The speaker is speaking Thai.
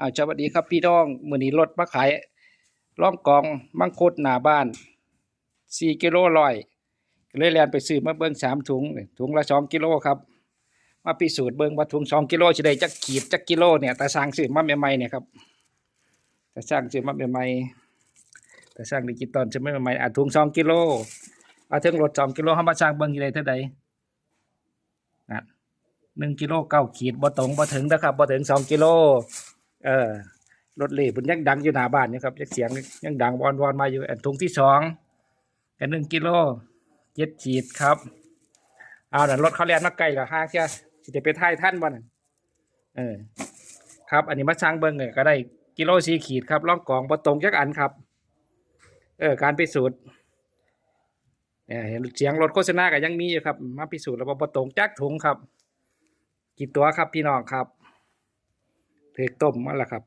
อาสวัสดีครับพี่น้องมือนี้รถมาขายร่องกองมังคุดหน้าบ้าน4กิโลร้อยเลยแลนไปซื้อมาเบิ่ง3ถุงถุงละ2กิโลครับ มาพิสูจน์เบิ่งว่าถุง2กิโลสิได้จักขีดจักกิโลเนี่ยแตาสร้างซื้อมาใหม่ๆเนี่ยครับแตาสร้างซื้อมาใหม่ๆตาสร้างดิจิตอลซื้อมาใหม่ๆอะถุง2กิโลเอาถึงรถ2กิโลเฮามาสร้างเบิ่งยู่ได้เท่าใดนะ1กิโลเก้าขีดบ่ตรงบ่ถึงนะครับบ่ถึง2กิโล เออรถเล่เพิ่นยังดังอยู่หน้าบ้านอยู่ครับยังเสียงยังดังวอนวอนมาอยู่อันถุงที่สองอันหนึ่งกิโลเจ็ดขีดครับเอาน่ะรถเขาแล่นมาไกลและห้างเชียสิจะไปท่ายท่านบ่น่ะเออ ครับ อันนี้มาช่างเบิ่งเนี่ยก็ได้กิโลสี่ขีดครับล่องกองบ่ตรงจักอันครับ เออ การพิสูจน์เนี่ยเห็นเสียงรถโฆษณาก็ยังมีอยู่ครับ มาพิสูจน์แล้วว่าบ่ตรงจักถุงครับกี่ตัวครับพี่น้องครับ เพกต้มมาแล้วครับ